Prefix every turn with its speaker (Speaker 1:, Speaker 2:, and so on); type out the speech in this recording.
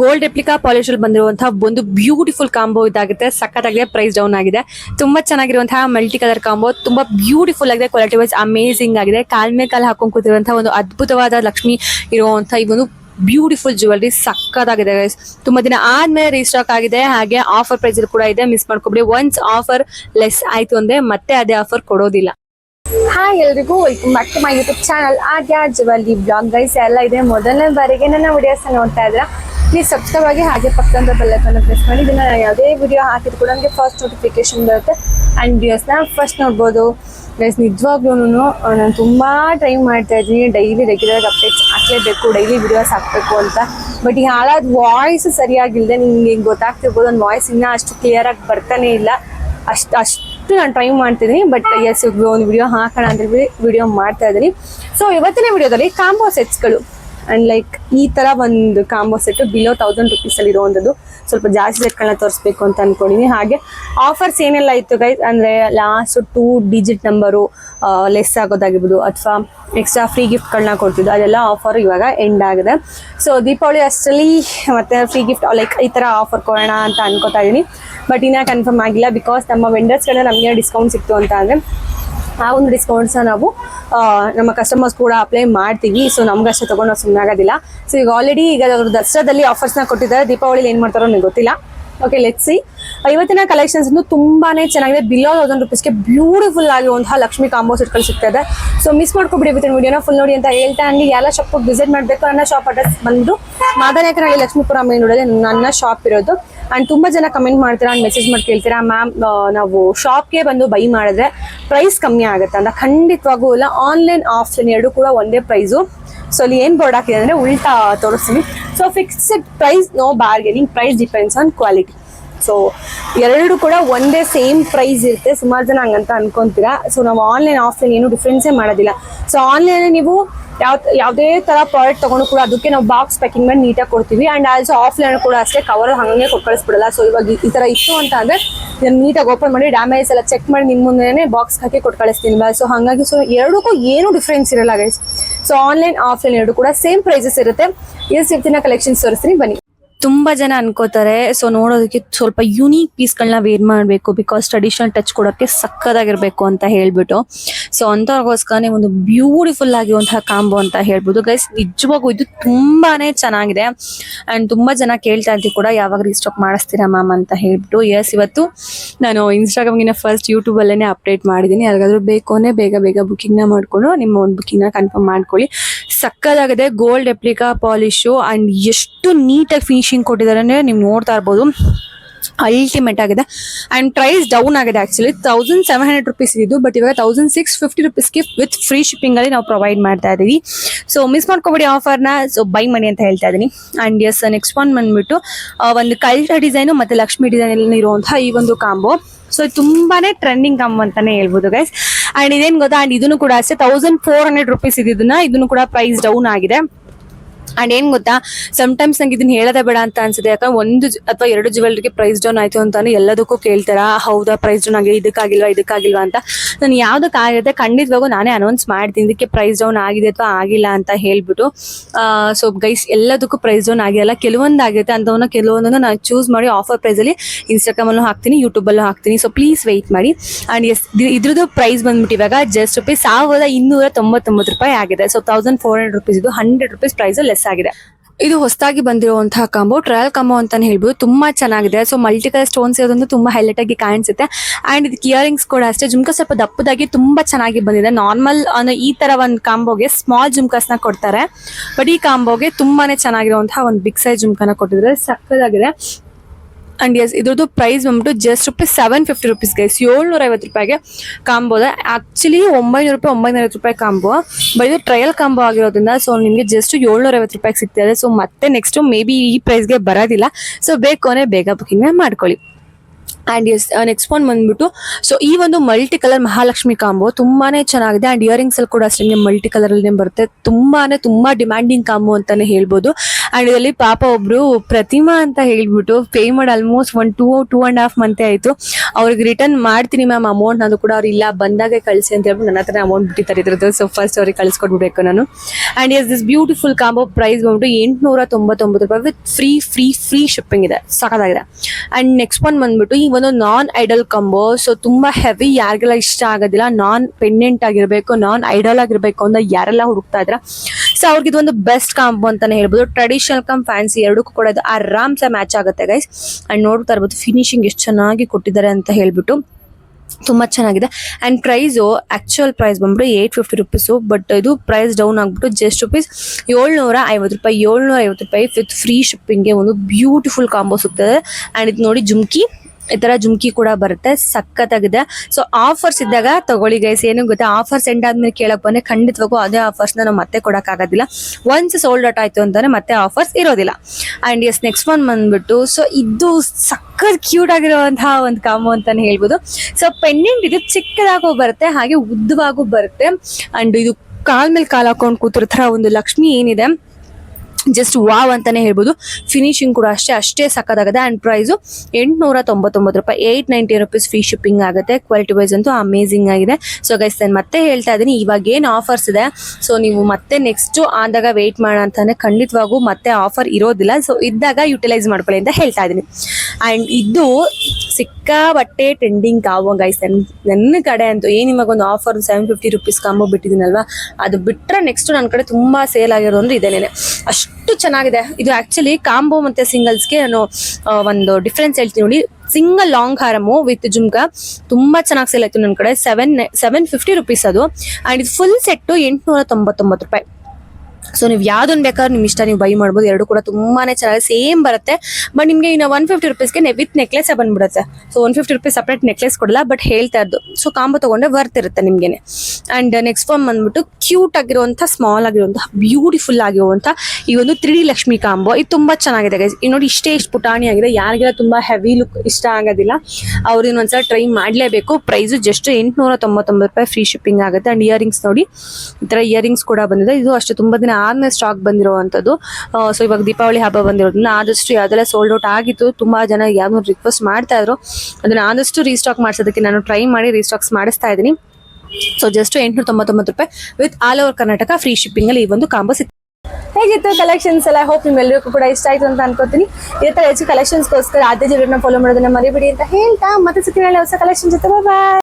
Speaker 1: Gold replica polish ಅಲ್ಲಿ ಬಂದಿರುವಂತಹ ಒಂದು ಬ್ಯೂಟಿಫುಲ್ ಕಾಂಬೋ ಇದಾಗುತ್ತೆ. ಸಖತ್ತಾಗಿದೆ, ಪ್ರೈಸ್ ಡೌನ್ ಆಗಿದೆ. ತುಂಬಾ ಚೆನ್ನಾಗಿರುವಂತಹ ಮಲ್ಟಿ ಕಲರ್ ಕಾಂಬೋ, ತುಂಬಾ ಬ್ಯೂಟಿಫುಲ್ ಆಗಿದೆ, ಕ್ವಾಲಿಟಿ ವೈಸ್ ಅಮೇಸಿಂಗ್ ಆಗಿದೆ. ಕಾಲ್ ಮೇಲೆ ಕಾಲ್ ಹಾಕೊಂಡ್ ಕೂತಿರುವಂತಹ ಒಂದು ಅದ್ಭುತವಾದ ಲಕ್ಷ್ಮಿ ಇರುವಂತಹ ಈ ಒಂದು ಬ್ಯೂಟಿಫುಲ್ ಜುವೆಲ್ರಿ ಸಕ್ಕತ್ತಾಗಿದೆ ಗೈಸ್ ತುಂಬಾ ದಿನ ಆದ್ಮೇಲೆ ರೀಸ್ಟಾಕ್ ಆಗಿದೆ. ಹಾಗೆ ಆಫರ್ ಪ್ರೈಸ್ ಕೂಡ ಇದೆ. ಮಿಸ್ ಮಾಡ್ಕೊಬಿಡಿ. ಒನ್ಸ್ ಆಫರ್ ಲೆಸ್ ಆಯ್ತು ಅಂದ್ರೆ ಮತ್ತೆ ಅದೇ ಆಫರ್ ಕೊಡೋದಿಲ್ಲ.
Speaker 2: ಹಾಯ್ ಎಲ್ರಿಗೂ welcome back to my YouTube channel Aadya jewellery blog guys ಎಲ್ಲ ಇದೆ. ಮೊದಲನೇ ಬಾರಿಗೆ ನನ್ನ ವಿಡಿಯೋಸ್ ನೋಡ್ತಾ ಇದ್ರೆ ಪ್ಲೀಸ್ ಸಬ್ಸ್ಕ್ರೈಬ್ ಆಗಿ ಹಾಗೆ ಪಕ್ಕದ ಬೆಲ್ಲೈಕನ್ನು ಪ್ರೆಸ್ ಮಾಡಿ, ಇದನ್ನು ನಾನು ಯಾವುದೇ ವಿಡಿಯೋ ಹಾಕಿದ್ರು ಕೂಡ ನನಗೆ ಫಸ್ಟ್ ನೋಟಿಫಿಕೇಶನ್ ಬರುತ್ತೆ. ಆ್ಯಂಡ್ ವಿಡಿಯೋಸ್ನ ಫಸ್ಟ್ ನೋಡ್ಬೋದು. ಗೈಸ್ ನಿಜವಾಗ್ಲೂ ನಾನು ತುಂಬ ಟ್ರೈ ಮಾಡ್ತಾ ಇದ್ದೀನಿ. ಡೈಲಿ ರೆಗ್ಯುಲರ್ ಅಪ್ಡೇಟ್ಸ್ ಹಾಕಲೇಬೇಕು ಡೈಲಿ ವಿಡಿಯೋಸ್ ಹಾಕಬೇಕು ಅಂತ. ಬಟ್ ಹಾಳಾದ ವಾಯ್ಸ್ ಸರಿಯಾಗಿಲ್ಲದೆ ನಿಮ್ಗೆ ಗೊತ್ತಾಗ್ತಿರ್ಬೋದು ನನ್ನ ವಾಯ್ಸ್ ಇನ್ನೂ ಅಷ್ಟು ಕ್ಲಿಯರಾಗಿ ಬರ್ತಾನೇ ಇಲ್ಲ. ಅಷ್ಟು ಅಷ್ಟು ನಾನು ಟ್ರೈ ಮಾಡ್ತಿದ್ದೀನಿ. ಬಟ್ ಎಸ್ ಒಂದು ವಿಡಿಯೋ ಹಾಕೋಣ ಅಂತ ವಿಡಿಯೋ ಮಾಡ್ತಾ ಇದ್ದೀನಿ. ಸೊ ಇವತ್ತಿನ ವಿಡಿಯೋದಲ್ಲಿ ಕಾಂಬೋ ಸೆಟ್ಸ್ಗಳು ಆ್ಯಂಡ್ ಲೈಕ್ ಈ ಥರ ಒಂದು ಕಾಂಬೋ ಸೆಟ್ ಬಿಲೋ ತೌಸಂಡ್ ರುಪೀಸಲ್ಲಿ ಇರುವಂಥದ್ದು ಸ್ವಲ್ಪ ಜಾಸ್ತಿ ಸೆಟ್ಗಳನ್ನ ತೋರಿಸ್ಬೇಕು ಅಂತ ಅನ್ಕೊಂಡಿನಿ ಹಾಗೆ ಆಫರ್ಸ್ ಏನೆಲ್ಲ ಇತ್ತು ಗೈಸ್ ಅಂದರೆ last two digit number less ಆಗೋದಾಗಿರ್ಬೋದು ಅಥವಾ ಎಕ್ಸ್ಟ್ರಾ ಫ್ರೀ ಗಿಫ್ಟ್ಗಳನ್ನ ಕೊಡ್ತಿದ್ದು ಅದೆಲ್ಲ ಆಫರ್ ಇವಾಗ ಎಂಡ್ ಆಗಿದೆ. ಸೊ ದೀಪಾವಳಿ ಅಷ್ಟರಲ್ಲಿ ಮತ್ತೆ ಫ್ರೀ ಗಿಫ್ಟ್ ಲೈಕ್ ಈ ಥರ ಆಫರ್ ಕೊಡೋಣ ಅಂತ ಅನ್ಕೋತಾ ಇದ್ದೀನಿ ಬಟ್ ಇನ್ನೂ ಕನ್ಫರ್ಮ್ ಆಗಿಲ್ಲ ಬಿಕಾಸ್ ನಮ್ಮ ವೆಂಡರ್ಸ್ಗಳನ್ನ ನಮಗೆ ಡಿಸ್ಕೌಂಟ್ ಸಿಕ್ತು ಅಂತ ಅಂದರೆ ಆ ಒಂದು ಡಿಸ್ಕೌಂಟ್ಸ್ನ ನಾವು ನಮ್ಮ ಕಸ್ಟಮರ್ಸ್ ಕೂಡ ಅಪ್ಲೈ ಮಾಡ್ತೀವಿ. ಸೊ ನಮ್ಗಷ್ಟೇ ನಾವು ಸುಮ್ಮನೆ ಆಗೋದಿಲ್ಲ. ಸೊ ಈಗ ಆಲ್ರೆಡಿ ಈಗ ಅವರು ದಸರಾದಲ್ಲಿ ಆಫರ್ಸ್ನ ಕೊಟ್ಟಿದ್ದಾರೆ. ದೀಪಾವಳಿಲಿ ಏನು ಮಾಡ್ತಾರೋ ನನಗೆ ಗೊತ್ತಿಲ್ಲ. ಓಕೆ ಲೆಟ್ಸಿ ಇವತ್ತಿನ ಕಲೆಕ್ಷನ್ಸ್ ತುಂಬಾನೇ ಚೆನ್ನಾಗಿದೆ. ಬಿಲೋ ತೌಸಂಡ್ ರುಪೀಸ್ಗೆ ಬ್ಯೂಟಿಫುಲ್ ಆಗಿರುವಂತಹ ಲಕ್ಷ್ಮಿ ಕಾಂಬೋ ಸೆಟ್ಗಳು ಸಿಗ್ತಾ ಇದೆ. ಸೊ ಮಿಸ್ ಮಾಡ್ಕೊಬಿಡಿ ಇವತ್ತಿನ ವಿಡಿಯೋನ. ಫುಲ್ ನೋಡಿ ಅಂತ ಹೇಳ್ತಾ ಹಂಗೆ ಎಲ್ಲ ಶಾಪ್ ವಿಸಿಟ್ ಮಾಡಬೇಕು ನನ್ನ ಶಾಪ್ ಅಡ್ರೆಸ್ ಬಂದು ಮಾದನೇಕನಹಳ್ಳಿ ಲಕ್ಷ್ಮೀಪುರ ಮೇನ್ ರೋಡಲ್ಲಿ ನನ್ನ ಶಾಪ್ ಇರೋದು. ಆ್ಯಂಡ್ ತುಂಬ ಜನ ಕಮೆಂಟ್ ಮಾಡ್ತೀರಾ ಆ್ಯಂಡ್ ಮೆಸೇಜ್ ಮಾಡಿ ಕೇಳ್ತೀರಾ. ಮ್ಯಾಮ್ ನಾವು ಶಾಪ್ಗೆ ಬಂದು ಬೈ ಮಾಡಿದ್ರೆ ಪ್ರೈಸ್ ಕಮ್ಮಿ ಆಗುತ್ತೆ ಅಂತ. ಖಂಡಿತವಾಗೂ ಇಲ್ಲ. ಆನ್ಲೈನ್ ಆಫ್ಲೈನ್ ಎರಡು ಕೂಡ ಒಂದೇ ಪ್ರೈಸು ಸೊ ಅಲ್ಲಿ ಏನು ಬೋರ್ಡ್ ಹಾಕಿದೆ ಅಂದರೆ ಉಲ್ಟಾ ತೋರಿಸ್ತೀನಿ. So fixed price no bargaining price depends on quality so ಎರಡು ಕೂಡ ಒಂದೇ ಸೇಮ್ ಪ್ರೈಸ್ ಇರುತ್ತೆ. ಸುಮಾರು ಜನ ಹಂಗಂತ ಅನ್ಕೊಂತೀರಾ? ಸೊ ನಾವು ಆನ್ಲೈನ್ ಆಫ್ಲೈನ್ ಏನು ಡಿಫ್ರೆನ್ಸೇ ಮಾಡೋದಿಲ್ಲ. ಸೊ ಆನ್ಲೈನ್ ನೀವು ಯಾವ ಯಾವುದೇ ಥರ ಪ್ರಾಡಕ್ಟ್ ತಗೊಂಡು ಕೂಡ ಅದಕ್ಕೆ ನಾವು ಬಾಕ್ಸ್ ಪ್ಯಾಕಿಂಗ್ ಮಾಡಿ ನೀಟಾಗಿ ಕೊಡ್ತೀವಿ. ಆ್ಯಂಡ್ ಆಲ್ಸೋ ಆಫ್ಲೈನ್ ಕೂಡ ಅಷ್ಟೇ ಕವರ್ ಹಂಗೆ ಕೊಟ್ಕಳಿಸ್ಬಿಡಲ್ಲ ಸೊ ಇವಾಗ ಈ- ತರ ಇತ್ತು ಅಂತ ಅಂದರೆ ಇದನ್ನು ನೀಟಾಗಿ ಓಪನ್ ಮಾಡಿ ಡ್ಯಾಮೇಜ್ ಎಲ್ಲ ಚೆಕ್ ಮಾಡಿ ನಿಮ್ಮ ಮುಂದೆನೇ ಬಾಕ್ಸ್ ಹಾಕಿ ಕೊಟ್ಟು ಕಳಿಸ್ತೀನಿ ಸೊ ಹಾಗಾಗಿ ಸೊ ಎರಡಕ್ಕೂ ಏನು ಡಿಫ್ರೆನ್ಸ್ ಇರಲ್ಲ ಗೈಸ್ ಸೊ ಆನ್ಲೈನ್ ಆಫ್ಲೈನ್ ಎರಡು ಕೂಡ ಸೇಮ್ ಪ್ರೈಸಸ್ ಇರುತ್ತೆ. ಇದು ಸಿಗ್ತಿನ ಕಲೆಕ್ಷನ್ಸ್ ತೋರಿಸ್ತೀನಿ. ಬನ್ನಿ.
Speaker 1: ತುಂಬಾ ಜನ ಅನ್ಕೋತಾರೆ. ಸೊ ನೋಡೋದಕ್ಕೆ ಸ್ವಲ್ಪ ಯುನೀಕ್ ಪೀಸ್ಗಳನ್ನ ವೇರ್ ಮಾಡಬೇಕು. ಬಿಕಾಸ್ ಟ್ರೆಡಿಷನಲ್ ಟಚ್ ಕೊಡೋಕ್ಕೆ ಸಕ್ಕದಾಗಿರ್ಬೇಕು ಅಂತ ಹೇಳ್ಬಿಟ್ಟು. ಸೊ ಅಂಥವ್ರಿಗೋಸ್ಕರನೇ ಒಂದು ಬ್ಯೂಟಿಫುಲ್ ಆಗಿರುವಂತಹ ಕಾಂಬೋ ಅಂತ ಹೇಳ್ಬೋದು. ಗೈಸ್ ನಿಜವಾಗೂ ಇದು ತುಂಬಾನೇ ಚೆನ್ನಾಗಿದೆ. ಅಂಡ್ ತುಂಬಾ ಜನ ಕೇಳ್ತಾ ಇದ್ದೀವಿ ಕೂಡ ಯಾವಾಗ ರಿಸ್ಟಾಕ್ ಮಾಡಿಸ್ತೀರಾ ಮ್ಯಾಮ್ ಅಂತ ಹೇಳ್ಬಿಟ್ಟು. ಎಸ್ ಇವತ್ತು ನಾನು ಇನ್ಸ್ಟಾಗ್ರಾಮ್ಗಿನ ಫಸ್ಟ್ ಯೂಟ್ಯೂಬಲ್ಲೇ ಅಪ್ಡೇಟ್ ಮಾಡಿದ್ದೀನಿ. ಯಾರಿಗಾದ್ರೂ ಬೇಕು ಬೇಗ ಬೇಗ ಬುಕಿಂಗ್ನ ಮಾಡಿಕೊಂಡು ನಿಮ್ಮ ಒಂದು ಬುಕಿಂಗ್ನ ಕನ್ಫರ್ಮ್ ಮಾಡ್ಕೊಳ್ಳಿ. ಸಕ್ಕದಾಗಿದೆ ಗೋಲ್ಡ್ ಎಪ್ಲಿಕಾ ಪಾಲಿಶು ಆ್ಯಂಡ್ ಎಷ್ಟು ನೀಟಾಗಿ ಫಿನಿಶಿಂಗ್ ಕೊಟ್ಟಿದ್ದಾರೆ ಅಂದರೆ ನೀವು ನೋಡ್ತಾ ಇರ್ಬೋದು. ಅಲ್ಟಿಮೇಟ್ ಆಗಿದೆ. ಆ್ಯಂಡ್ ಪ್ರೈಸ್ ಡೌನ್ ಆಗಿದೆ actually thousand seven hundred rupees ಇದ್ದು ಬಟ್ ಇವಾಗ ತೌಸಂಡ್ ಸಿಕ್ಸ್ ಫಿಫ್ಟಿ ರುಪೀಸ್ಗೆ ವಿತ್ ಫ್ರೀ ಶಿಪ್ಪಿಂಗಲ್ಲಿ ನಾವು ಪ್ರೊವೈಡ್ ಮಾಡ್ತಾ ಇದ್ದೀವಿ ಸೊ ಮಿಸ್ ಮಾಡ್ಕೊಬೇಡಿ ಆಫರ್ನ ಸೊ ಬೈ ಮನಿ ಅಂತ ಹೇಳ್ತಾ ಇದ್ದೀನಿ ಆ್ಯಂಡ್ ಎಸ್ ನೆಕ್ಸ್ಟ್ ಒನ್ ಬಂದ್ಬಿಟ್ಟು ಒಂದು ಕಲ್ಚರ್ ಡಿಸೈನು ಮತ್ತು ಲಕ್ಷ್ಮಿ ಡಿಸೈನ್ ಅಲ್ಲಿ ಇರುವಂತಹ ಈ ಒಂದು ಕಾಂಬೋ ಸೊ ತುಂಬಾ ಟ್ರೆಂಡಿಂಗ್ ಕಾಂಬೋ ಅಂತಲೇ ಹೇಳ್ಬೋದು ಗೈಸ್ ಅಂಡ್ ಇದೇನ್ ಗೊತ್ತಾ? ಅಂಡ್ ಇದನ್ನು ಕೂಡ ಅಷ್ಟೇ ತೌಸಂಡ್ ಫೋರ್ ಹಂಡ್ರೆಡ್ ರುಪೀಸ್ ಇದನ್ನ. ಇದನ್ನು ಕೂಡ ಪ್ರೈಸ್ ಡೌನ್ ಆಗಿದೆ. ಅಂಡ್ ಏನ್ ಗೊತ್ತಾ? ಟೈಮ್ಸ್ ನಂಗೆ ಇದನ್ನ ಹೇಳೋದೇ ಬೇಡ ಅಂತ ಅನ್ಸುತ್ತೆ. ಯಾಕಂದ್ರೆ ಒಂದು ಅಥವಾ ಎರಡು ಜುವೆಲ್ರಿಗೆ ಪ್ರೈಸ್ ಡೌನ್ ಆಯ್ತು ಅಂತಾನೆ ಎಲ್ಲದಕ್ಕೂ ಕೇಳ್ತಾರ? ಹೌದಾ ಪ್ರೈಸ್ ಡೌನ್ ಆಗಿದೆ, ಇದಕ್ಕಾಗಿಲ್ವಾ ಇದಕ್ಕಾಗಿಲ್ವಾ ಅಂತ. ನಾನು ಆಗಿರುತ್ತೆ ಖಂಡಿತವಾಗೂ ನಾನೇ ಅನೌನ್ಸ್ ಮಾಡ್ತೀನಿ. ಇದಕ್ಕೆ ಪ್ರೈಸ್ ಡೌನ್ ಆಗಿದೆ ಅಥವಾ ಆಗಿಲ್ಲ ಅಂತ ಹೇಳ್ಬಿಟ್ಟು. ಸೊ ಗೈಸ್ ಎಲ್ಲದಕ್ಕೂ ಪ್ರೈಸ್ ಡೌನ್ ಆಗಿರಲ್ಲ. ಕೆಲವೊಂದು ಆಗಿರುತ್ತೆ ಅಂತವನ್ನ ಕೆಲವೊಂದನ್ನು ನಾನು ಚೂಸ್ ಮಾಡಿ ಆಫರ್ ಪ್ರೈಸಲ್ಲಿ ಇನ್ಸ್ಟಾಗ್ರಾಮಲ್ಲೂ ಹಾಕ್ತೀನಿ ಯೂಟ್ಯೂಬಲ್ಲೂ ಹಾಕ್ತೀನಿ. ಸೊ ಪ್ಲೀಸ್ ವೆಯ್ಟ್ ಮಾಡಿ. ಆ್ಯಂಡ್ ಎಸ್ ಇದ್ರದ್ದು ಪ್ರೈಸ್ ಬಂದ್ಬಿಟ್ಟು ಇವಾಗ ಜಸ್ಟ್ ರುಪೀಸ್ ಸಾವಿರದ ಇನ್ನೂರ ತೊಂಬತ್ತೊಂಬತ್ತು ರೂಪಾಯಿ ಆಗಿದೆ. So thousand four hundred rupees ಇದು ಹಂಡ್ರೆಡ್ ರುಪೀಸ್ ಪ್ರೈಸ್ ಲೆಸ್ ಆಗಿದೆ. ಇದು ಹೊಸದಾಗಿ ಬಂದಿರುವಂತಹ ಕಾಂಬೋ ಟ್ರಯಲ್ ಕಾಂಬೋ ಅಂತಾನೆ ಹೇಳ್ಬೋದು. ತುಂಬಾ ಚೆನ್ನಾಗಿದೆ. ಸೊ ಮಲ್ಟಿ ಕಲರ್ ಸ್ಟೋನ್ಸ್ ಇರೋದೊಂದು ತುಂಬಾ ಹೈಲೈಟ್ ಆಗಿ ಕಾಣಿಸುತ್ತೆ. ಅಂಡ್ ಇದಕ್ಕೆ ಇಯರಿಂಗ್ಸ್ ಕೂಡ ಅಷ್ಟೇ. ಜುಮ್ಕ ಸ್ವಲ್ಪ ದಪ್ಪದಾಗಿ ತುಂಬಾ ಚೆನ್ನಾಗಿ ಬಂದಿದೆ. ನಾರ್ಮಲ್ ಈ ತರ ಒಂದು ಕಾಂಬೋಗೆ ಸ್ಮಾಲ್ ಜುಮ್ಕಸ್ನ ಕೊಡ್ತಾರೆ. ಬಟ್ ಈ ಕಾಂಬೋಗೆ ತುಂಬಾನೇ ಚೆನ್ನಾಗಿರುವಂತಹ ಒಂದು ಬಿಗ್ ಸೈಜ್ ಜುಮ್ಕನ ಕೊಟ್ಟಿದ್ದಾರೆ ಸಕ್ಕದಾಗಿದೆ. ಅಂಡ್ ಎಸ್ ಇದ್ರದ್ದು ಪ್ರೈಸ್ ಬಂದ್ಬಿಟ್ಟು just rupees seven fifty rupees guys ಏಳ್ನೂರ ಐವತ್ತು ರೂಪಾಯಿಗೆ ಕಾಂಬೋದ ಆ್ಯಕ್ಚುಲಿ ಒಂಬೈನೂರು ರೂಪಾಯಿ ಒಂಬೈನೂರ ರೂಪಾಯಿ ಕಾಂಬೋ ಬಟ್ ಇದು ಟ್ರಯಲ್ ಕಾಂಬೋ ಆಗಿರೋದ್ರಿಂದ ಸೊ ನಿಮಗೆ ಜಸ್ಟ್ ಏಳ್ನೂರ ಐವತ್ತು ರೂಪಾಯಿಗೆ ಸಿಗ್ತದೆ ಸೊ ಮತ್ತೆ ನೆಕ್ಸ್ಟು ಮೇ ಬಿ ಈ ಪ್ರೈಸ್ಗೆ ಬರೋದಿಲ್ಲ. ಸೊ ಬೇಕು ಅಂದರೆ ಬೇಗ ಬುಕ್ಕಿಂಗ್ನ ಮಾಡ್ಕೊಳ್ಳಿ. ಆ್ಯಂಡ್ ಎಸ್ ನೆಕ್ಸ್ಟ್ ಒನ್ ಬಂದ್ಬಿಟ್ಟು ಸೊ ಈ ಒಂದು ಮಲ್ಟಿ ಕಲರ್ ಮಹಾಲಕ್ಷ್ಮಿ ಕಾಂಬೋ ತುಂಬಾನೇ ಚೆನ್ನಾಗಿದೆ. ಆ್ಯಂಡ್ ಇಯರಿಂಗ್ಸ್ ಅಲ್ಲಿ ಕೂಡ ಅಷ್ಟೇ ಮಲ್ಟಿ ಕಲರ್ ಅಲ್ಲಿ ಬರುತ್ತೆ. ತುಂಬಾನೇ, ತುಂಬ ಡಿಮ್ಯಾಂಡಿಂಗ್ ಕಾಂಬೋ ಅಂತಾನೆ ಹೇಳ್ಬೋದು. ಆ್ಯಂಡ್ ಇದರಲ್ಲಿ ಪಾಪ ಒಬ್ರು ಪ್ರತಿಮಾ ಅಂತ ಹೇಳ್ಬಿಟ್ಟು ಪೇ ಮಾಡಿ almost one two two and half ಮಂತೆ ಆಯಿತು. ಅವ್ರಿಗೆ ರಿಟರ್ನ್ ಮಾಡ್ತೀನಿ ಮ್ಯಾಮ್ ಅಮೌಂಟ್ ಅದು ಕೂಡ ಅವ್ರು ಇಲ್ಲ, ಬಂದಾಗ ಕಳಿಸಿ ಅಂತ ಹೇಳ್ಬಿಟ್ಟು ನನ್ನ ಹತ್ರ ಅಮೌಂಟ್ ಬಿಟ್ಟಿದ್ದಾರೆ ಇದ್ರದ್ದು. ಸೊ ಫಸ್ಟ್ ಅವ್ರಿಗೆ ಕಳಿಸ್ಕೊಡ್ಬೇಕು ನಾನು. And yes this beautiful combo price ಬಂದ್ಬಿಟ್ಟು ಎಂಟುನೂರ ತೊಂಬತ್ತೊಂಬತ್ತು ರೂಪಾಯಿ with free free free shipping ಇದೆ. ಸಾಕಾಗಿದೆ. ಆ್ಯಂಡ್ ನೆಕ್ಸ್ಟ್ ಒನ್ ಬಂದ್ಬಿಟ್ಟು ಈ ಒಂದು ನಾನ್ ಐಡಲ್ ಕಂಬೋ ಸೊ ತುಂಬಾ ಹೆವಿ ಯಾರಿಗೆಲ್ಲ ಇಷ್ಟ ಆಗೋದಿಲ್ಲ, ನಾನ್ ಪೆಂಡೆಂಟ್ ಆಗಿರಬೇಕು, ನಾನ್ ಐಡಲ್ ಆಗಿರಬೇಕು ಅಂತ ಯಾರೆಲ್ಲ ಹುಡುಕ್ತಾ ಇದ್ರ? ಸೊ ಅವ್ರಿಗೆ ಇದೊಂದು ಬೆಸ್ಟ್ ಕಾಂಬೋ ಅಂತಾನೆ ಹೇಳ್ಬೋದು. ಟ್ರೆಡಿಷನಲ್ ಕಮ್ ಫ್ಯಾನ್ಸಿ ಎರಡಕ್ಕೂ ಕೂಡ ಇದು ಆರಾಮ್ಸೆ ಮ್ಯಾಚ್ ಆಗುತ್ತೆ ಗೈಸ್ ಅಂಡ್ ನೋಡ್ತಾ ಇರ್ಬೋದು ಫಿನಿಶಿಂಗ್ ಎಷ್ಟು ಚೆನ್ನಾಗಿ ಕೊಟ್ಟಿದ್ದಾರೆ ಅಂತ ಹೇಳ್ಬಿಟ್ಟು ತುಂಬಾ ಚೆನ್ನಾಗಿದೆ. ಅಂಡ್ ಪ್ರೈಸು ಆಕ್ಚುಯಲ್ ಪ್ರೈಸ್ ಬಂದ್ಬಿಟ್ಟು ಏಟ್ ಫಿಫ್ಟಿ ರುಪೀಸು ಬಟ್ ಇದು ಪ್ರೈಸ್ ಡೌನ್ ಆಗಿಬಿಟ್ಟು ಜಸ್ಟ್ ರುಪೀಸ್ ಏಳ್ನೂರ ಐವತ್ತು ರೂಪಾಯಿ, ಏಳ್ನೂರ ಐವತ್ತು ರೂಪಾಯಿ ವಿತ್ ಫ್ರೀ ಶಿಪ್ಪಿಂಗ್ಗೆ ಒಂದು ಬ್ಯೂಟಿಫುಲ್ ಕಾಂಬೋ ಸಿಗ್ತದೆ. ಆ್ಯಂಡ್ ಇದು ನೋಡಿ ಜುಮ್ಕಿ ಈ ತರ ಜುಮ್ಕಿ ಕೂಡ ಬರುತ್ತೆ, ಸಖತ್ತಾಗಿದೆ. ಸೊ ಆಫರ್ಸ್ ಇದ್ದಾಗ ತಗೊಳ್ಳಿ ಗೈಸ್ ಏನು ಗೊತ್ತಾ? ಆಫರ್ಸ್ ಎಂಡ್ ಆದ್ಮೇಲೆ ಕೇಳಕ್ ಬಂದ್ರೆ ಖಂಡಿತವಾಗೂ ಅದೇ ಆಫರ್ಸ್ನ ನಾವು ಮತ್ತೆ ಕೊಡೋಕ್ಕಾಗೋದಿಲ್ಲ ಒನ್ಸ್ ಸೋಲ್ಡ್ ಔಟ್ ಆಯ್ತು ಅಂತಾನೆ ಮತ್ತೆ ಆಫರ್ಸ್ ಇರೋದಿಲ್ಲ. ಆ್ಯಂಡ್ ಎಸ್ ನೆಕ್ಸ್ಟ್ ಒನ್ ಬಂದ್ಬಿಟ್ಟು ಸೊ ಇದು ಸಖತ್ ಕ್ಯೂಟ್ ಆಗಿರುವಂತಹ ಒಂದು ಕಾಮು ಅಂತಾನೆ ಹೇಳ್ಬೋದು. ಸೊ ಪೆಂಡೆಂಟ್ ಇದು ಚಿಕ್ಕದಾಗೂ ಬರುತ್ತೆ, ಹಾಗೆ ಉದ್ದವಾಗೂ ಬರುತ್ತೆ. ಆ್ಯಂಡ್ ಇದು ಕಾಲ್ ಮೇಲೆ ಕಾಲ್ ಹಾಕೊಂಡು ಕೂತಿರೋ ಥರ ಒಂದು ಲಕ್ಷ್ಮಿ ಏನಿದೆ ಜಸ್ಟ್ ವಾವ್ ಅಂತಾನೆ ಹೇಳ್ಬೋದು. ಫಿನಿಶಿಂಗ್ ಕೂಡ ಅಷ್ಟೇ ಅಷ್ಟೇ ಸಕ್ಕದಾಗಿದೆ ಆ್ಯಂಡ್ ಪ್ರೈಸು ಎಂಟುನೂರ ತೊಂಬತ್ತೊಂಬತ್ತು ರೂಪಾಯಿ. Eight ninety rupees free shipping ಆಗುತ್ತೆ. ಕ್ವಾಲಿಟಿ ವೈಸ್ ಅಂತೂ ಅಮೇಝಿಂಗ್ ಆಗಿದೆ. ಸೊ ಗೈಸ್ ನಾನು ಮತ್ತೆ ಹೇಳ್ತಾ ಇದ್ದೀನಿ. ಇವಾಗ ಏನು ಆಫರ್ಸ್ ಇದೆ? ಸೊ ನೀವು ಮತ್ತೆ ನೆಕ್ಸ್ಟು ಆದಾಗ ವೆಯ್ಟ್ ಮಾಡೋಣ ಅಂತಾನೆ ಖಂಡಿತವಾಗೂ ಮತ್ತೆ ಆಫರ್ ಇರೋದಿಲ್ಲ. ಸೊ ಇದ್ದಾಗ ಯುಟಿಲೈಸ್ ಮಾಡ್ಕೊಳ್ಳಿ ಅಂತ ಹೇಳ್ತಾ ಇದ್ದೀನಿ. ಆ್ಯಂಡ್ ಇದು ಸಿಕ್ಕಾಬಟ್ಟೆ ಟ್ರೆಂಡಿಂಗ್ ಕಾವು ಗೈಸ್ ನನ್ನ ಕಡೆ ಅಂತೂ ಏನು ಇವಾಗ ಒಂದು offer seven fifty rupees combo ಬಿಟ್ಟಿದ್ದೀನಲ್ವಾ? ಅದು ಬಿಟ್ಟರೆ ನೆಕ್ಸ್ಟ್ ನನ್ನ ಕಡೆ ತುಂಬ ಸೇಲ್ ಆಗಿರೋದು ಅಂದರೆ ಇದೇನೇ ಅಷ್ಟು ಚೆನ್ನಾಗಿದೆ. ಇದು ಆಕ್ಚುಲಿ ಕಾಂಬೋ ಮತ್ತೆ ಸಿಂಗಲ್ಸ್ಗೆ ನಾನು ಒಂದು ಡಿಫ್ರೆನ್ಸ್ ಹೇಳ್ತೀನಿ ನೋಡಿ. ಸಿಂಗಲ್ ಲಾಂಗ್ ಹಾರಮು ವಿತ್ ಜುಮ್ಕ ತುಂಬಾ ಚೆನ್ನಾಗಿ ಸೇಲ್ ಆಯ್ತು ನನ್ನ ಕಡೆ. ಸೆವೆನ್ ಸೆವೆನ್ ಫಿಫ್ಟಿ ರುಪೀಸ್ ಅದು. ಆ್ಯಂಡ್ ಇದು ಫುಲ್ ಸೆಟ್ಟು ಎಂಟುನೂರ ತೊಂಬತ್ತೊಂಬತ್ತು ರೂಪಾಯಿ. ಸೊ ನೀವು ಯಾವ್ದೊಂದು ಬೇಕಾದ್ರೆ ನಿಮ್ಮ ಇಷ್ಟ ನೀವು ಬೈ ಮಾಡ್ಬೋದು. ಎರಡು ಕೂಡ ತುಂಬಾನೇ ಚೆನ್ನಾಗಿ ಸೇಮ್ ಬರುತ್ತೆ. ಬಟ್ ನಿಮಗೆ ಇನ್ನು ಒನ್ ಫಿಫ್ಟಿ ರುಪೀಸ್ಗೆ ವಿತ್ ನೆಕ್ಲೆಸ್ ಬಂದ್ಬಿಡುತ್ತೆ. So one fifty rupees separate necklace ಕೊಡಲ್ಲ ಬಟ್ ಹೇಳ್ತಾ ಇದ್ದು ಸೊ ಕಾಂಬೋ ತಗೊಂಡ್ರೆ ವರ್ತ್ ಇರುತ್ತೆ ನಿಮಗೆ ಅಂಡ್ ನೆಕ್ಸ್ಟ್ ಫಾರ್ಮ್ ಬಂದ್ಬಿಟ್ಟು ಕ್ಯೂಟ್ ಆಗಿರುವಂಥ ಸ್ಮಾಲ್ ಆಗಿರುವಂಥ ಬ್ಯೂಟಿಫುಲ್ ಆಗಿರುವಂಥ ಈ ಒಂದು ತ್ರೀಡಿ ಲಕ್ಷ್ಮಿ ಕಾಂಬೋ. ಇದು ತುಂಬಾ ಚೆನ್ನಾಗಿದೆ ಗೈಸ್ ಈ ನೋಡಿ ಇಷ್ಟೇ ಇಷ್ಟು ಪುಟಾಣಿ ಆಗಿದೆ. ಯಾರಿಗೆಲ್ಲ ತುಂಬಾ ಹೆವಿ ಲುಕ್ ಇಷ್ಟ ಆಗೋದಿಲ್ಲ, ಅವ್ರು ಇನ್ನೊಂದ್ಸಲ ಟ್ರೈ ಮಾಡಲೇಬೇಕು. ಪ್ರೈಸು ಜಸ್ಟ್ ಎಂಟುನೂರ ತೊಂಬತ್ತೊಂಬತ್ತು ರೂಪಾಯಿ ಫ್ರೀ ಶಿಪ್ಪಿಂಗ್ ಆಗುತ್ತೆ. ಅಂಡ್ ಇಯರಿಂಗ್ಸ್ ನೋಡಿ, ಈ ಥರ ಇಯರಿಂಗ್ಸ್ ಕೂಡ ಬಂದಿದೆ. ಇದು ಅಷ್ಟು ತುಂಬಾ ದಿನ ಆದ್ಮೇಲೆ ಸ್ಟಾಕ್ ಬಂದಿರುವಂಥದ್ದು. ಸೊ ಇವಾಗ ದೀಪಾವಳಿ ಹಬ್ಬ ಬಂದಿರೋದ್ರಿಂದ ಆದಷ್ಟು ಯಾವ್ದೆಲ್ಲ ಸೋಲ್ಡ್ ಔಟ್ ಆಗಿತ್ತು, ತುಂಬಾ ಜನ ಯಾವ್ದು ರಿಕ್ವೆಸ್ಟ್ ಮಾಡ್ತಾ ಇದ್ರು. ಅದನ್ನ ಆದಷ್ಟು ರೀಸ್ಟಾಕ್ ಮಾಡಿಸೋದಕ್ಕೆ ನಾನು ಟ್ರೈ ಮಾಡಿ ರೀಸ್ಟಾಕ್ಸ್ ಮಾಡಿಸ್ತಾ ಇದ್ದೀನಿ. ಸೊ ಜಸ್ಟ್ ಎಂಟುನೂರ ತೊಂಬತ್ತೊಂಬತ್ತು ರೂಪಾಯಿ with all over Karnataka free shipping ಅಲ್ಲಿ ಈ ಒಂದು ಕಾಂಬೋ ಸಿಗ್ತದೆ
Speaker 2: ಹೇಗಿತ್ತು ಕಲೆಕ್ಷನ್ಸ್ ಎಲ್ಲ? ಹೋಪ್ ನಿಮ್ಮೆಲ್ಲರಿಗೂ ಕೂಡ ಇಷ್ಟ ಆಯ್ತು ಅಂತ ಅನ್ಕೋತೀನಿ. ಇದೇ ತರ ಹೆಚ್ಚು ಕಲೆಕ್ಷನ್ಸ್ಗೋಸ್ಕರ ಆದ್ಯ ಜನ ಫಾಲೋ ಮಾಡೋದನ್ನ ಮರಿಬಿಡಿ ಅಂತ ಹೇಳ್ತಾ ಮತ್ತೆ ಸಿಕ್ಕಿನಲ್ಲಿ ಹೊಸ ಕಲೆಕ್ಷನ್ ಜೊತೆ. ಬಾಯ್